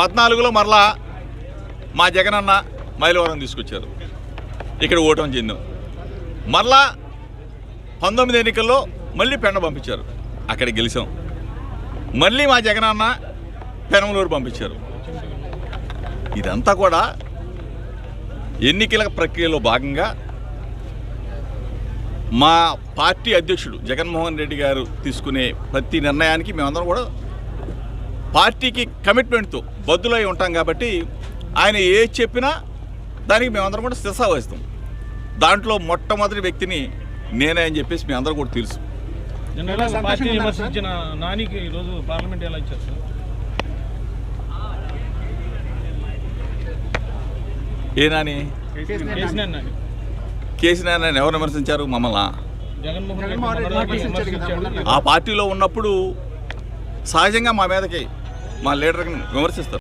పద్నాలుగులో మరలా మా జగనన్న మైలవరం తీసుకొచ్చారు. ఇక్కడ ఓటమి చెందాం. మరలా పంతొమ్మిది ఎన్నికల్లో మళ్ళీ పెండ పంపించారు. అక్కడ గెలిచాం. మళ్ళీ మా జగనన్న పెనమలూరు పంపించారు. ఇదంతా కూడా ఎన్నికల ప్రక్రియలో భాగంగా మా పార్టీ అధ్యక్షుడు జగన్మోహన్ రెడ్డి గారు తీసుకునే ప్రతి నిర్ణయానికి మేమందరం కూడా పార్టీకి కమిట్మెంట్తో బద్దులై ఉంటాం కాబట్టి ఆయన ఏ చెప్పినా దానికి మేమందరం కూడా శిరసా వహిస్తాం దాంట్లో మొట్టమొదటి వ్యక్తిని నేనే అని చెప్పేసి మీ అందరూ కూడా తెలుసు. కేసీఆర్ నాని. కేసీ నారాయణ ఎవరు విమర్శించారు మమ్మల్ని? ఆ పార్టీలో ఉన్నప్పుడు సహజంగా మా మీదకి మా లీడర్ని విమర్శిస్తారు.